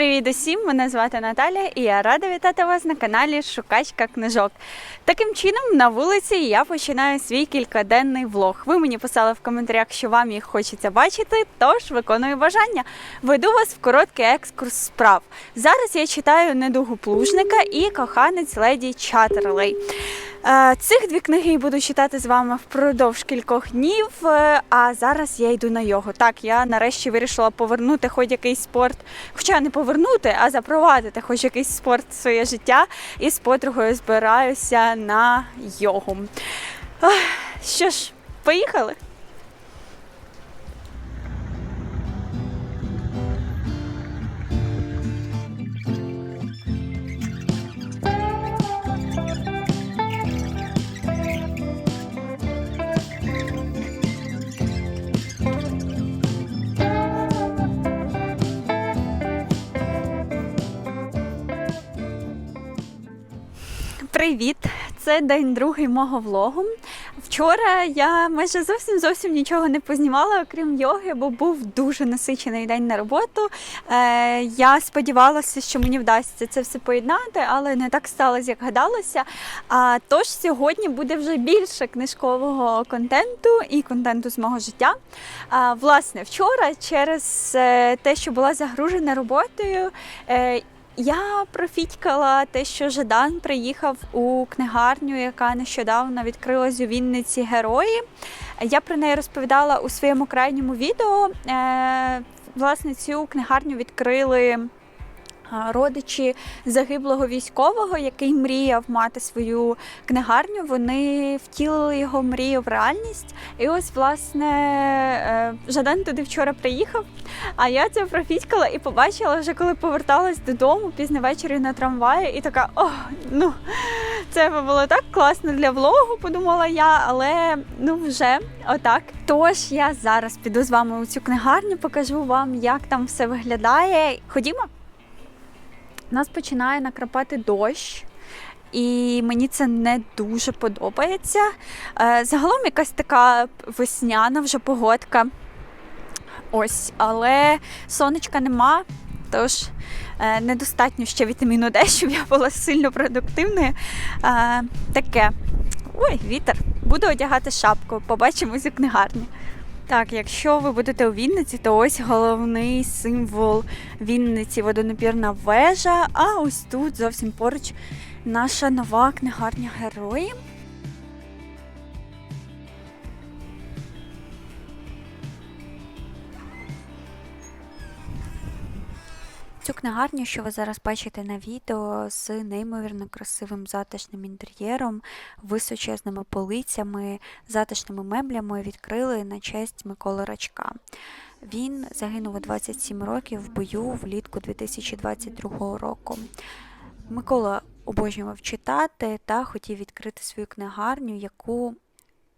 Привіт усім! Мене звати Наталя і я рада вітати вас на каналі Шукачка книжок. Таким чином, на вулиці я починаю свій кількаденний влог. Ви мені писали в коментарях, що вам їх хочеться бачити, тож виконую бажання. Веду вас в короткий екскурс справ. Зараз я читаю недугу плужника і коханець леді Чатерлей. Е, Цих дві книги я буду читати з вами впродовж кількох днів. е, А зараз я йду на йогу. Так, я нарешті вирішила повернути хоч якийсь спорт, хоча не повернути, а запровадити хоч якийсь спорт в своє життя. І з подругою збираюся на йогу. Що ж, поїхали? Привіт! Це день другий мого влогу. Вчора я майже зовсім зовсім нічого не познімала, окрім йоги, бо був дуже насичений день на роботу. Е, я сподівалася, що мені вдасться це все поєднати, але не так сталося, як гадалося. А тож сьогодні буде вже більше книжкового контенту і контенту з мого життя. А, власне, вчора через е, те, що була загружена роботою. е, я профітькала те, що Жадан приїхав у книгарню, яка нещодавно відкрилась у Вінниці Герої. Я про неї розповідала у своєму крайньому відео. Е, Власне, цю книгарню відкрили родичі загиблого військового, який мріяв мати свою книгарню. Вони втілили його мрію в реальність. І ось, власне, е, Жадан туди вчора приїхав. А я це профітькала і побачила вже, коли поверталась додому пізно ввечері на трамваї, і така, о, ну це було так класно для влогу, подумала я, але ну вже отак. Тож я зараз піду з вами у цю книгарню, покажу вам, як там все виглядає. Ходімо. Нас починає накрапати дощ. І мені це не дуже подобається. Е, Загалом якась така весняна вже погодка. Ось, але сонечка нема, тож е, недостатньо ще вітаміну Д, щоб я була сильно продуктивною. Е, таке. Ой, вітер. Буду одягати шапку. Побачимось у книгарні. Так, якщо ви будете у Вінниці, то ось головний символ Вінниці водонапірна вежа. А ось тут зовсім поруч наша нова книгарня герої. Цю книгарню, що ви зараз бачите на відео, з неймовірно красивим затишним інтер'єром, височезними полицями, затишними меблями відкрили на честь Миколи Рачка. Він загинув у 27 років в бою влітку 2022 року. Микола обожнював читати та хотів відкрити свою книгарню, яку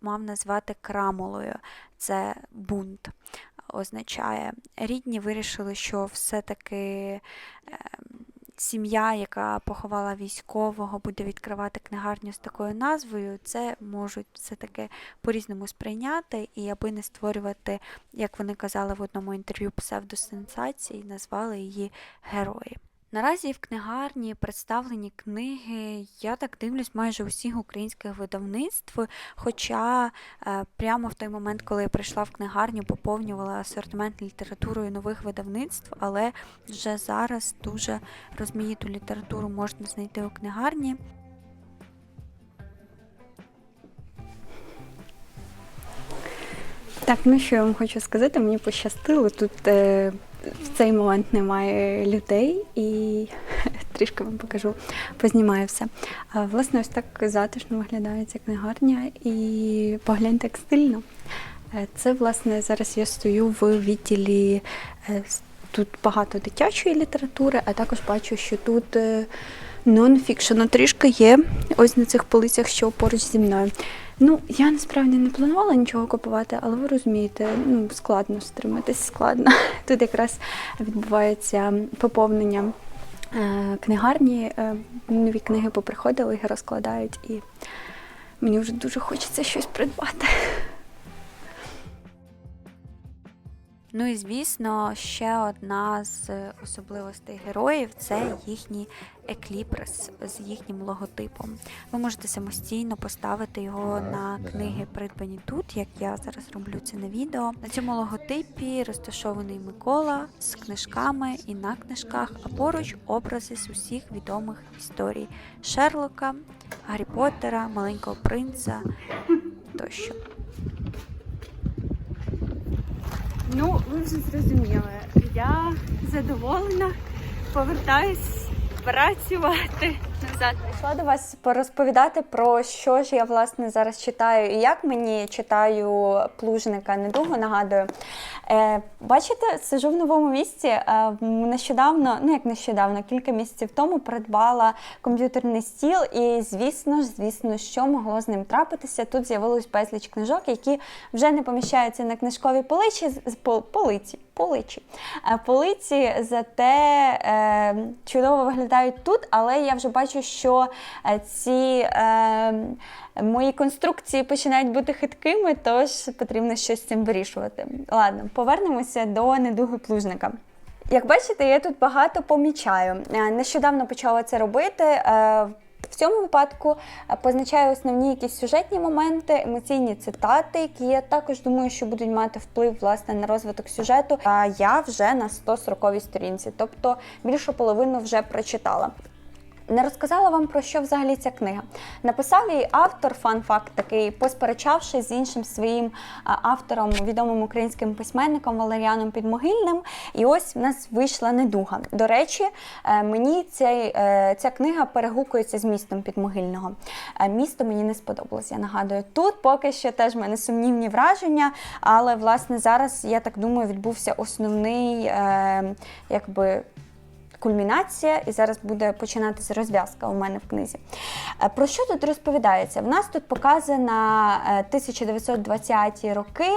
мав назвати крамолою. Це бунт означає. Рідні вирішили, що все-таки е, сім'я, яка поховала військового, буде відкривати книгарню з такою назвою, це можуть все-таки по-різному сприйняти, і аби не створювати, як вони казали в одному інтерв'ю, псевдосенсації, назвали її герої. Наразі в книгарні представлені книги, я так дивлюсь, майже усіх українських видавництв. Хоча е, прямо в той момент, коли я прийшла в книгарню, поповнювала асортимент літературою нових видавництв, але вже зараз дуже розмаїту літературу можна знайти у книгарні. Так, ну що я вам хочу сказати, мені пощастило. Тут е, в цей момент немає людей і трішки вам покажу, познімаю все. Власне, ось так затишно виглядає ця книгарня і погляньте як стильно. Е, Це, власне, зараз я стою в відділі. е, Тут багато дитячої літератури, а також бачу, що тут е, трішки є ось на цих полицях, що поруч зі мною. Ну, я насправді не планувала нічого купувати, але ви розумієте, ну складно стриматись, складно. Тут якраз відбувається поповнення е, книгарні. Е, нові книги поприходили, їх розкладають, і мені вже дуже хочеться щось придбати. Ну і звісно, ще одна з особливостей героїв це їхній екліпрес з їхнім логотипом. Ви можете самостійно поставити його на книги, придбані тут, як я зараз роблю це на відео. На цьому логотипі розташований Микола з книжками і на книжках, а поруч образи з усіх відомих історій Шерлока, Гаррі Поттера, Маленького принца тощо. Ну, ви вже зрозуміли. Я задоволена, повертаюсь працювати назад. Прийшла до вас порозповідати про що ж я власне зараз читаю і як мені читаю плужника недовго нагадую. Е, бачите, сижу в новому місці. Е, нещодавно, ну як нещодавно, кілька місяців тому придбала комп'ютерний стіл, і звісно ж, звісно, що могло з ним трапитися. Тут з'явилось безліч книжок, які вже не поміщаються на книжковій поличі, з- пол- полиці. Поличі. Е, Полиці зате е, чудово виглядають тут, але я вже бачу, що е, ці мої конструкції починають бути хиткими, тож потрібно щось з цим вирішувати. Ладно, повернемося до недуги плужника. Як бачите, я тут багато помічаю. Нещодавно почала це робити. В цьому випадку е, позначаю основні якісь сюжетні моменти, емоційні цитати, які я також думаю, що будуть мати вплив власне на розвиток сюжету. А я вже на 140 сторінці, тобто більшу половину вже прочитала. Не розказала вам про що взагалі ця книга. Написав її автор, фан-факт такий, посперечавшись з іншим своїм автором, відомим українським письменником Валеріаном Підмогильним. І ось в нас вийшла недуга. До речі, е, мені цей, е, ця книга перегукується з містом Підмогильного. Е, Місто мені не сподобалось, я нагадую. Тут поки що теж в мене сумнівні враження, але власне зараз, я так думаю, відбувся основний е, якби кульмінація, і зараз буде починатися розв'язка у мене в книзі. Е, Про що тут розповідається? В нас тут показана е, 1920-ті роки.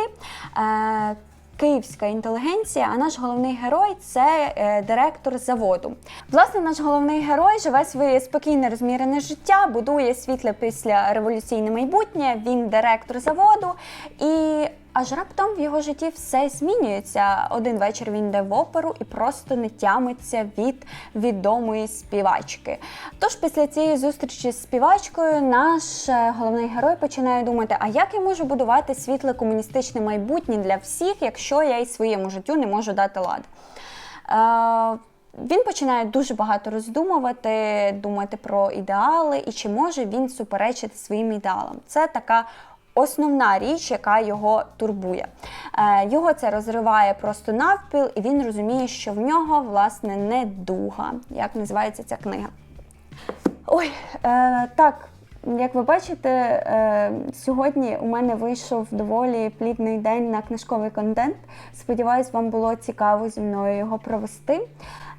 е, Київська інтелігенція, а наш головний герой це е, директор заводу. Власне, наш головний герой живе своє спокійне розмірене життя, будує світле після революційне майбутнє. Він директор заводу, і аж раптом в його житті все змінюється. Один вечір він йде в оперу і просто не тямиться від відомої співачки. Тож після цієї зустрічі з співачкою наш е, головний герой починає думати: а як я можу будувати світле комуністичне майбутнє для всіх, якщо я і своєму життю не можу дати лад? Е, він починає дуже багато роздумувати, думати про ідеали і чи може він суперечити своїм ідеалам. Це така основна річ, яка його турбує. Е, Його це розриває просто навпіл, і він розуміє, що в нього власне недуга, як називається ця книга. Ой, е, так. Як ви бачите, е, сьогодні у мене вийшов доволі плідний день на книжковий контент. Сподіваюсь, вам було цікаво зі мною його провести.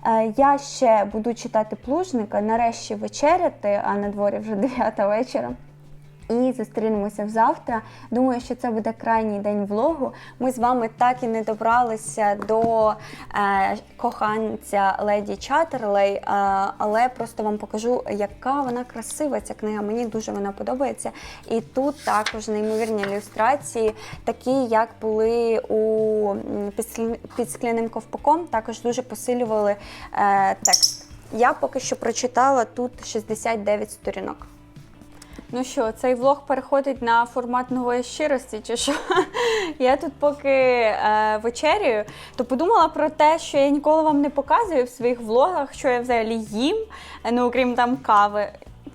Е, я ще буду читати плужника, нарешті вечеряти, а на дворі вже 9 вечора. І зустрінемося завтра. Думаю, що це буде крайній день влогу. Ми з вами так і не добралися до е, коханця леді Чатерлей, е, але просто вам покажу, яка вона красива. Ця книга. Мені дуже вона подобається. І тут також неймовірні ілюстрації, такі, як були у під скляним ковпаком, також дуже посилювали е, текст. Я поки що прочитала тут 69 сторінок. Ну що, цей влог переходить на формат нової щирості, чи що? Я тут поки е, вечерюю, то подумала про те, що я ніколи вам не показую в своїх влогах, що я взагалі їм, е, ну окрім там кави.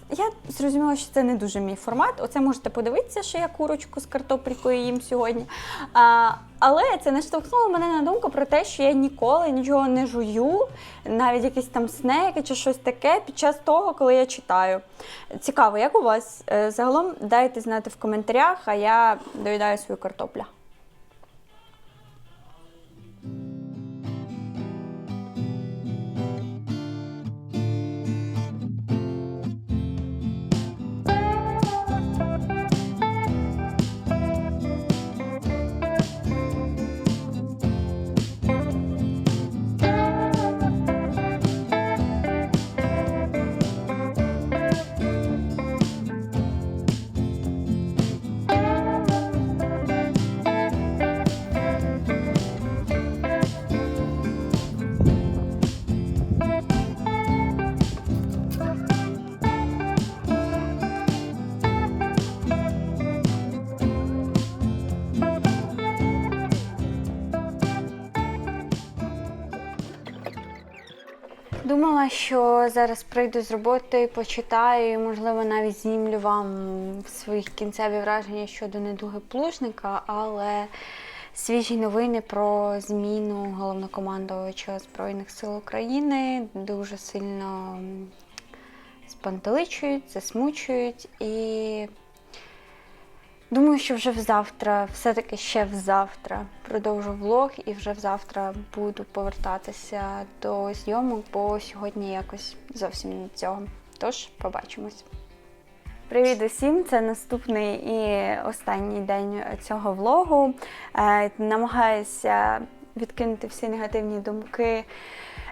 Я зрозуміла, що це не дуже мій формат. Оце можете подивитися, що я курочку з картопелькою їм сьогодні. А, але це наштовхнуло мене на думку про те, що я ніколи нічого не жую, навіть якісь там снеки чи щось таке під час того, коли я читаю. Цікаво, як у вас? Е, Загалом дайте знати в коментарях, а я доїдаю свою картоплю. Думала, що зараз прийду з роботи, почитаю, і, можливо, навіть знімлю вам свої кінцеві враження щодо недуги плужника, але свіжі новини про зміну головнокомандувача Збройних сил України дуже сильно спантеличують, засмучують і. Думаю, що вже взавтра, все-таки ще взавтра продовжу влог і вже взавтра буду повертатися до зйомок, бо сьогодні якось зовсім не цього. Тож, побачимось. Привіт усім! Це наступний і останній день цього влогу. Е, намагаюся відкинути всі негативні думки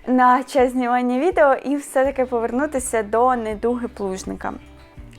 на час знімання відео і все-таки повернутися до недуги плужника.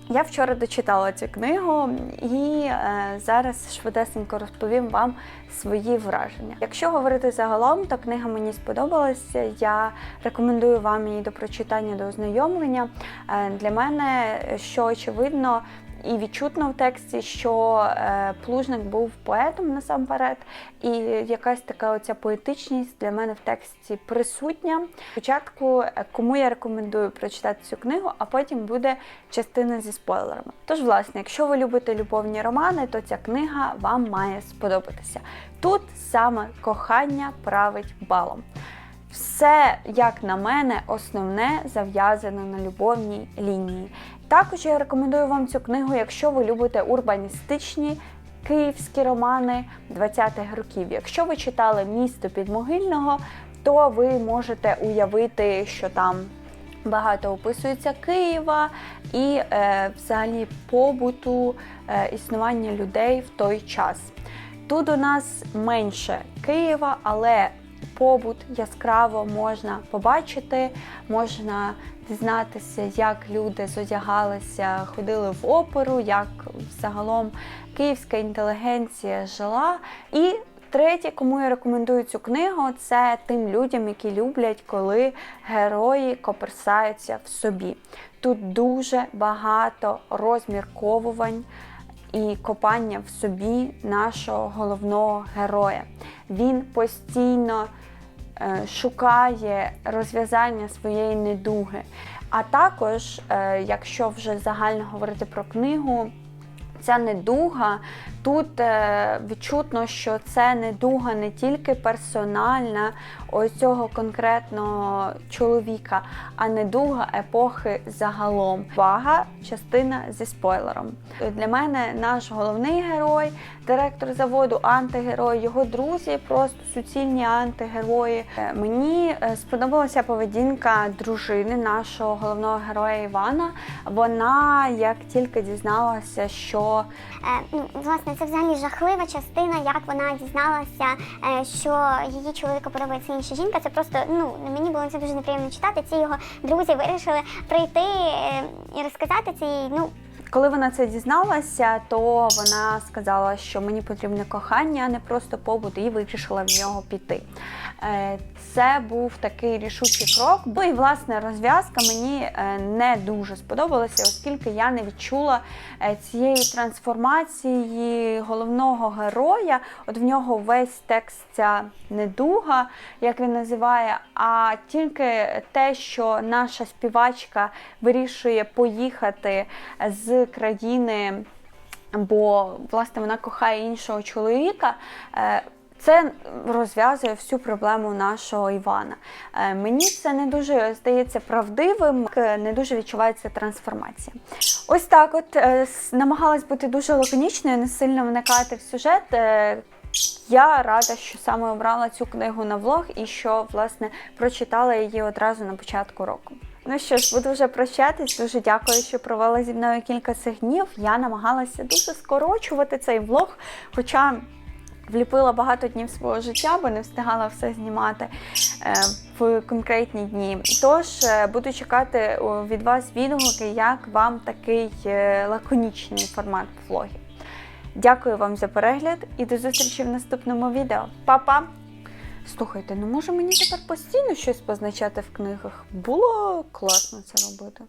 Я вчора дочитала цю книгу і е, зараз швидесенько розповім вам свої враження. Якщо говорити загалом, то книга мені сподобалася. Я рекомендую вам її до прочитання, до ознайомлення. Е, для мене, що очевидно, і відчутно в тексті, що е, плужник був поетом насамперед, і якась така оця поетичність для мене в тексті присутня. Спочатку, е, кому я рекомендую прочитати цю книгу, а потім буде частина зі спойлерами. Тож, власне, якщо ви любите любовні романи, то ця книга вам має сподобатися. Тут саме кохання править балом. Все, як на мене, основне зав'язано на любовній лінії. Також я рекомендую вам цю книгу, якщо ви любите урбаністичні київські романи 20-х років. Якщо ви читали місто підмогильного, то ви можете уявити, що там багато описується Києва і е, взагалі побуту е, існування людей в той час. Тут у нас менше Києва, але побут яскраво можна побачити, можна дізнатися, як люди зодягалися, ходили в оперу, як загалом київська інтелігенція жила. І Третє, кому я рекомендую цю книгу, це тим людям, які люблять, коли герої коперсаються в собі. Тут дуже багато розмірковувань і копання в собі нашого головного героя. Він постійно шукає розв'язання своєї недуги. А також, е, якщо вже загально говорити про книгу, ця недуга тут е, відчутно, що це недуга не тільки персональна ось цього конкретного чоловіка, а недуга епохи загалом. Вага частина зі спойлером. Для мене наш головний герой, директор заводу, антигерой, його друзі просто суцільні антигерої. Е, Мені е, сподобалася поведінка дружини нашого головного героя Івана. Вона як тільки дізналася, що Е, ну, власне, це взагалі жахлива частина, як вона дізналася, е, що її чоловіку подобається інша жінка. Це просто ну мені було це дуже неприємно читати. Ці його друзі вирішили прийти е, і розказати цій. Ну Коли вона це дізналася, то вона сказала, що мені потрібне кохання, а не просто побут, і вирішила в нього піти. Е, Це був такий рішучий крок. Ну і власне розв'язка мені е, не дуже сподобалася, оскільки я не відчула е, цієї трансформації головного героя. От в нього весь текст ця недуга, як він називає, а тільки те, що наша співачка вирішує поїхати з країни, бо власне вона кохає іншого чоловіка. е, Це розв'язує всю проблему нашого Івана. Е, Мені це не дуже здається правдивим, не дуже відчувається трансформація. Ось так, от е, намагалась бути дуже лаконічною, не сильно вникати в сюжет. Я рада, що саме обрала цю книгу на влог і що власне прочитала її одразу на початку року. Ну що ж, буду вже прощатись. Дуже дякую, що провела зі мною кілька цих днів. Я намагалася дуже скорочувати цей влог, хоча вліпила багато днів свого життя, бо не встигала все знімати е, в конкретні дні. Тож е, буду чекати від вас відгуки, як вам такий е, лаконічний формат влогів. Дякую вам за перегляд і до зустрічі в наступному відео. Па-па! Слухайте, ну може мені тепер постійно щось позначати в книгах? Було класно це робити.